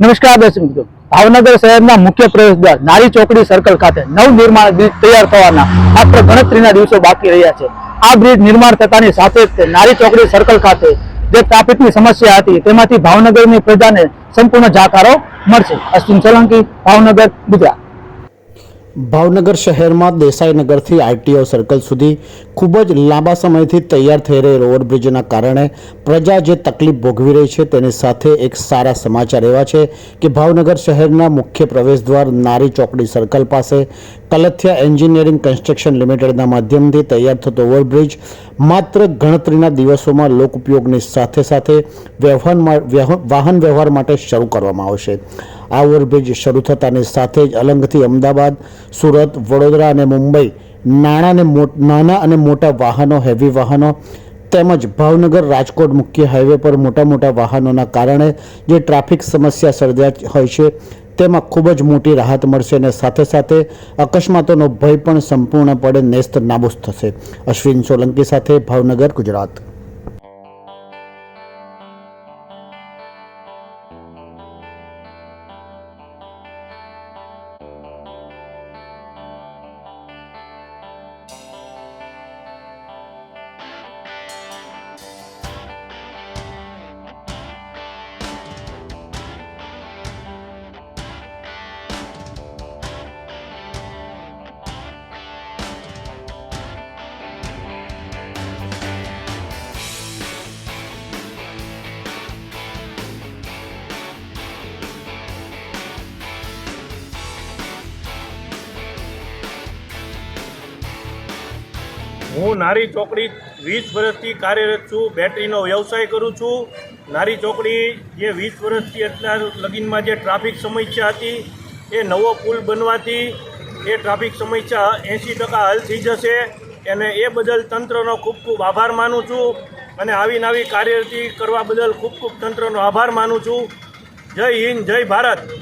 નમસ્કાર દર્શક મિત્રો. ભાવનગર શહેરના મુખ્ય પ્રવેશદ્વાર નારી ચોકડી સર્કલ ખાતે નવ નિર્માણ બ્રિજ તૈયાર થવાના માત્ર ગણતરીના દિવસો બાકી રહ્યા છે. આ બ્રિજ નિર્માણ થતાની સાથે જ નારી ચોકડી સર્કલ ખાતે જે ટ્રાફિકની સમસ્યા હતી તેમાંથી ભાવનગરની પ્રજાને સંપૂર્ણ જાકારો મળશે. અશ્વિન સોલંકી, ભાવનગર, ગુજરાત. ભાવનગર શહેરમાં દેસાઈનગરથી આઈટીઓ સર્કલ સુધી ખૂબ જ લાંબા સમયથી તૈયાર થઈ રહેલ ઓવરબ્રિજના કારણે પ્રજા જે તકલીફ ભોગવી રહી છે તેની સાથે એક સારા સમાચાર એવા છે કે ભાવનગર શહેરના મુખ્ય પ્રવેશદ્વાર નારી ચોકડી સર્કલ પાસે કલથિયા એન્જિનિયરિંગ કન્સ્ટ્રક્શન લિમિટેડના માધ્યમથી તૈયાર થતો ઓવરબ્રિજ માત્ર ગણતરીના દિવસોમાં લોક ઉપયોગની સાથે સાથે વ્યવહારમાં વાહન વ્યવહાર માટે શરૂ કરવામાં આવશે. આ ઓવરબ્રિજ શરૂ થતાની સાથે જ અલંગથી અમદાવાદ, સુરત, વડોદરા અને મુંબઈ નાણાંને નાના અને મોટા વાહનો હેવી વાહનો તેમજ ભાવનગર રાજકોટ મુખ્ય હાઈવે પર મોટા મોટા વાહનોના કારણે જે ટ્રાફિક સમસ્યા સર્જાય હોય છે, તેમાં ખૂબ જ મોટી રાહત મળશે અને સાથે સાથે અકસ્માતોનો ભય પણ સંપૂર્ણપણે નેસ્ત નાબૂદ થશે. અશ્વિન સોલંકી સાથે ભાવનગર ગુજરાત. હું નારી ચોકડી વીસ વર્ષથી કાર્યરત છું, બેટરીનો વ્યવસાય કરું છું. નારી ચોકડી જે વીસ વર્ષથી અત્યાર લગીનમાં જે ટ્રાફિક સમસ્યા હતી, એ નવો પુલ બનવાથી એ ટ્રાફિક સમસ્યા એંસી ટકા હલ થઈ જશે. અને એ બદલ તંત્રનો ખૂબ ખૂબ આભાર માનું છું અને આવી નવી કાર્યરતી કરવા બદલ ખૂબ ખૂબ તંત્રનો આભાર માનું છું. જય હિન્દ, જય ભારત.